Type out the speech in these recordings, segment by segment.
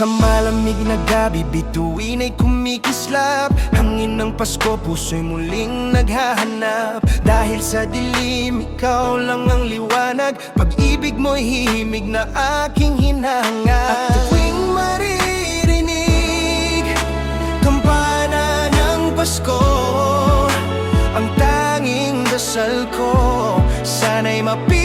Sa malamig na gabi, bituin ay kumikislap. Hangin ng Pasko, puso'y muling naghahanap. Dahil sa dilim, ikaw lang ang liwanag. Pag-ibig mo'y hihimig na aking hinahanga. At tuwing maririnig Kampana ng Pasko Ang tanging dasal ko Sana'y mapiling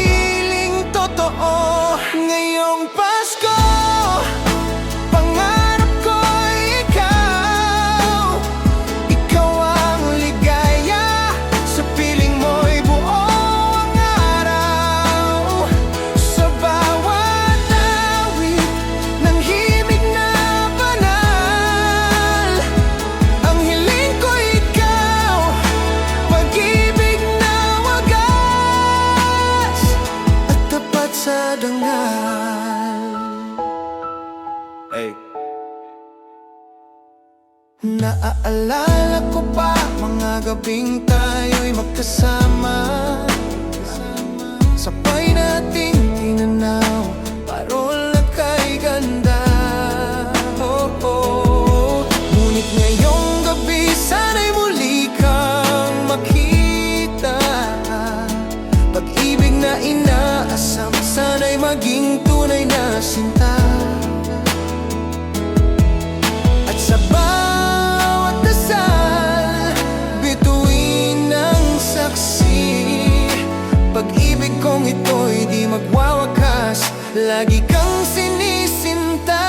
Naaalala ko pa mga gabing tayo'y magkasama. Sabay nating tinanaw, parol at kay ganda oh, oh. Ngunit ngayong gabi sana'y muli kang makita. Pag-ibig na inaasam, sana'y maging tunay na sinta Kong ito'y di magwawakas. Lagi kang sinisinta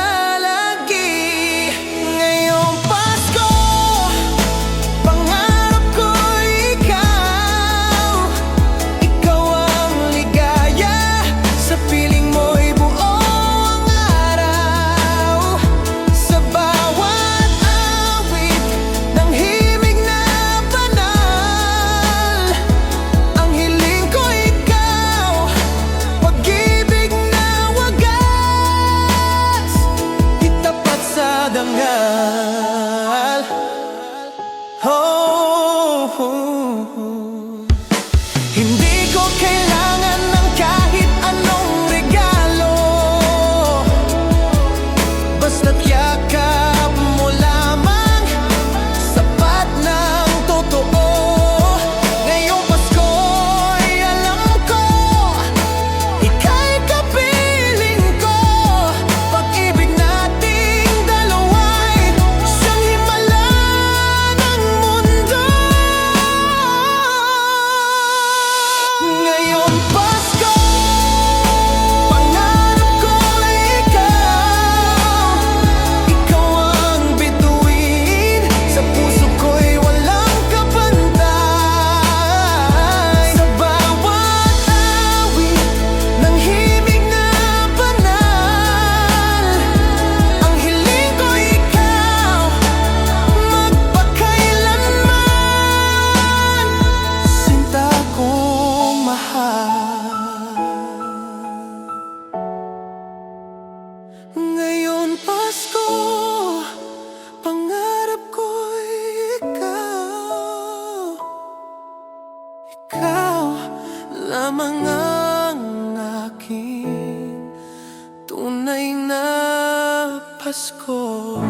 oh, lamang ang aking Tunay na Pasko